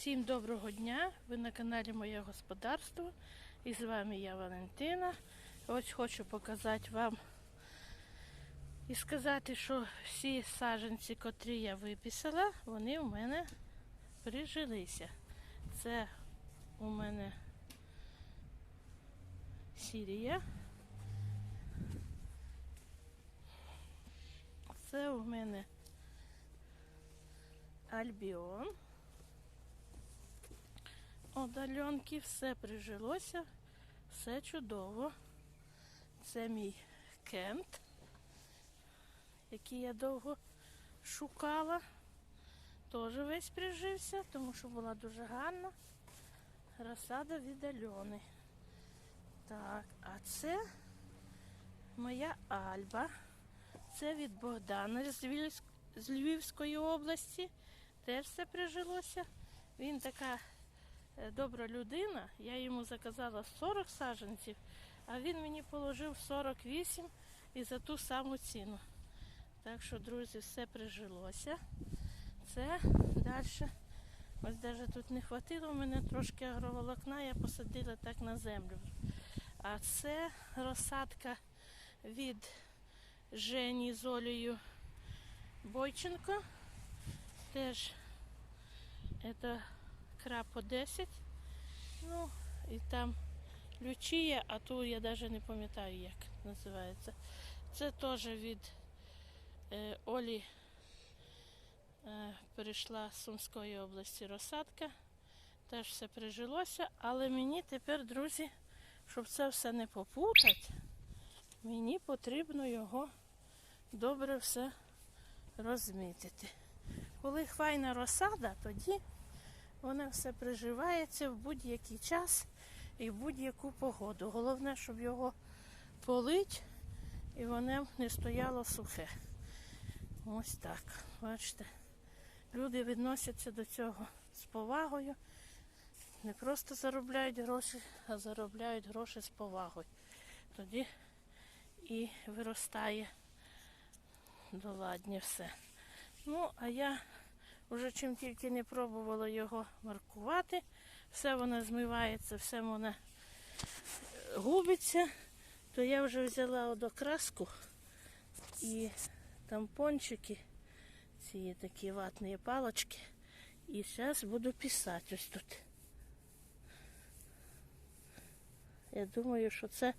Всім доброго дня! Ви на каналі Моє Господарство. І з вами я Валентина. Ось хочу показати вам і сказати, що всі саджанці, котрі я виписала, вони у мене прижилися. Це у мене Сірія. Це у мене Альбіон. Одальонки, все прижилося, все чудово. Це мій кент, який я довго шукала. Теж весь прижився, тому що була дуже гарна розсада від Альони. Так, а це моя Альба. Це від Богдана з Львівської області. Теж все прижилося. Він така добра людина. Я йому заказала 40 саджанців, а він мені положив 48 і за ту саму ціну. Так що, друзі, все прижилося. Це далі. Ось навіть тут не хватило, у мене трошки агроволокна, я посадила так на землю. А це розсадка від Жені з Олею Бойченко. Теж це краб по 10. Ну, і там лючія, а ту я навіть не пам'ятаю, як називається. Це теж від е, Олі е, перейшла з Сумської області розсадка. Теж все прижилося, але мені тепер, друзі, щоб це все не попутати, мені потрібно його добре все розмітити. Коли хвайна розсада, тоді воно все приживається в будь-який час і в будь-яку погоду. Головне, щоб його полить і воно не стояло сухе. Ось так. Бачите, люди відносяться до цього з повагою. Не просто заробляють гроші, а заробляють гроші з повагою. Тоді і виростає доладні все. Ну, а я вже чим тільки не пробувала його маркувати, все воно змивається, все воно е, губиться, то я вже взяла одокраску і тампончики, ці такі ватні палочки. І зараз буду писати ось тут. Я думаю, що це